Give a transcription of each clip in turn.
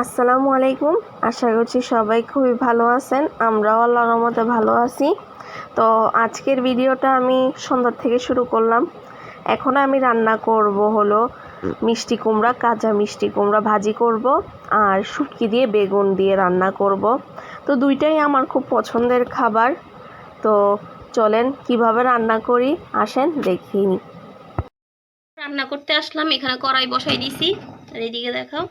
আসসালামু আলাইকুম। আশা করছি সবাই খুবই ভালো আছেন। আমরাও আল্লাহর রহমতে ভালো আছি। তো আজকের ভিডিওটা আমি সন্ধ্যার থেকে শুরু করলাম। এখন আমি রান্না করব হলো মিষ্টি কুমড়া কাঁচা মিষ্টি কুমড়া ভাজি করব আর শুটকি দিয়ে বেগুন দিয়ে রান্না করব। তো দুইটাই আমার খুব পছন্দের খাবার। তো চলেন কীভাবে রান্না করি? আসেন দেখিনি রান্না করতে আসলাম। এখানে কড়াই বসাই দিছি। আর এদিকে দেখাও।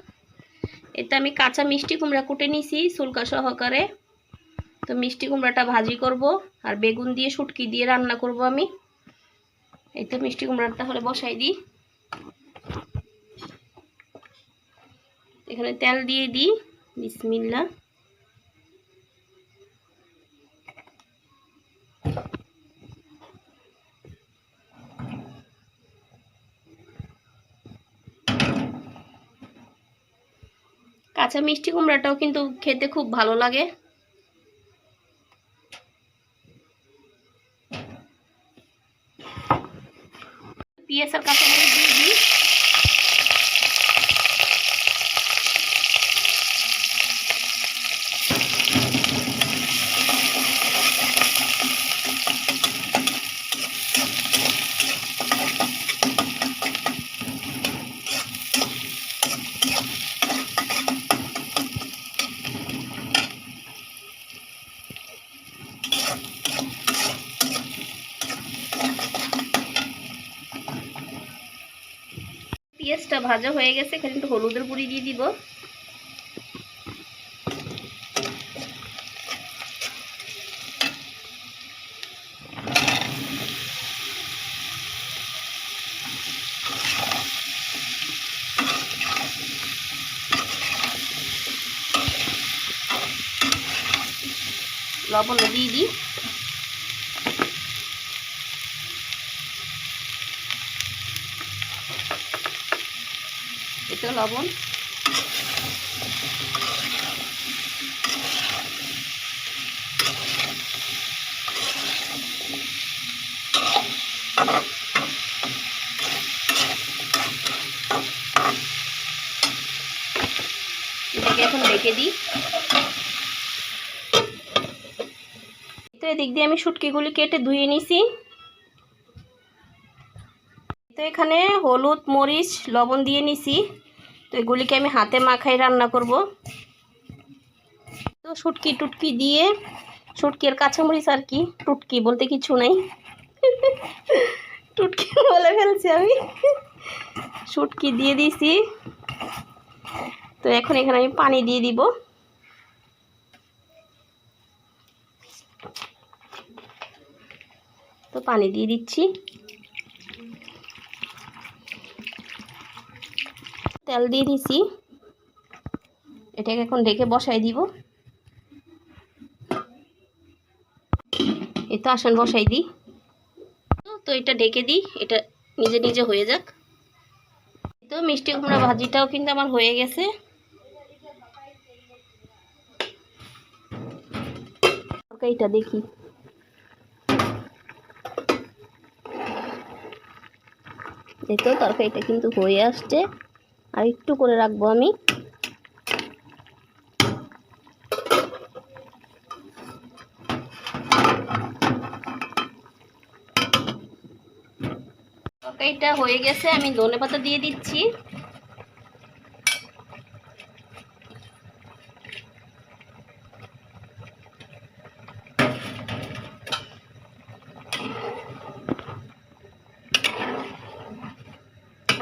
এতে আমি কাঁচা মিষ্টি কুমড়া কুটে নিছি সুলকা সহকারে। তো মিষ্টি কুমড়াটা ভাজি করব আর বেগুন দিয়ে শুটকি দিয়ে রান্না করব আমি। এই তো মিষ্টি কুমড়াটা হলে বসাই দিই। এখানে তেল দিয়ে দিই। বিসমিল্লা কাঁচা মিষ্টি কুমড়াটাও কিন্তু খেতে খুব ভালো লাগে। পিএসআর কাঁচা মরিচ দিয়ে দিই। পেঁয়াজটা ভাজা হয়ে গেছে এখানে একটু হলুদের গুঁড়ি দিয়ে দিব। লবণ দিয়ে দিই। এতে লবণ। এটাকে এখন রেখে দিই। তো এদিক দিয়ে আমি শুটকিগুলি কেটে ধুয়ে নিছি। তো এখানে হলুদ, মরিচ, লবণ দিয়ে নিছি। তো এগুলিকে আমি হাতে মাখাই রান্না করব। তো শুটকি টুটকি দিয়ে, শুটকি কাঁচামরিচ আর কি, টুটকি বলতে কিছু নাই। টুটকি বলে ফেলছি আমি। শুটকি দিয়ে দিছি। তো এখন এখানে আমি পানি দিয়ে দিব। তো পানি দিয়ে দিচ্ছি। তেল দিয়ে দিছি। এটাকে এখন ঢেকে বসাই দিব। এই তো আসন বসাই দিই। তো এটা ঢেকে দিই, এটা নিজে নিজে হয়ে যাক। তো মিষ্টি কুমড়া ভাজিটাও কিন্তু আমার হয়ে গেছে। তরকারিটা দেখি। এই তো তরকারিটা কিন্তু হয়ে আসছে। আর একটু করে রাখব আমি। তরকারিটা হয়ে গেছে আমি ধনে পাতা দিয়ে দিচ্ছি।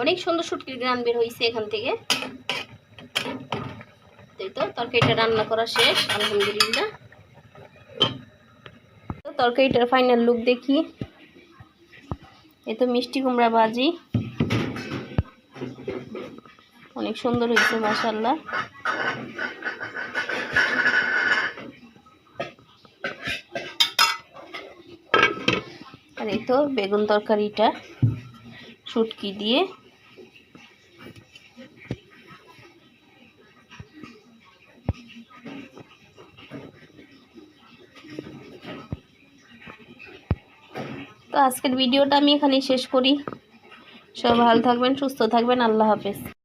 অনেক সুন্দর সুটকির গ্রান বের হয়েছে এখান থেকে। তো, তরকারিটা রান্না করা শেষ, আলহামদুলিল্লাহ। তরকারিটার ফাইনাল লুক দেখি। এ তো মিষ্টি কুমড়া ভাজি। অনেক সুন্দর হয়েছে মাসাল্লাহ আর এই তো বেগুন তরকারিটা, শুটকি দিয়ে। তো আজকের ভিডিওটা আমি এখানেই শেষ করি। সব ভালো থাকবেন সুস্থ থাকবেন আল্লাহ হাফেজ।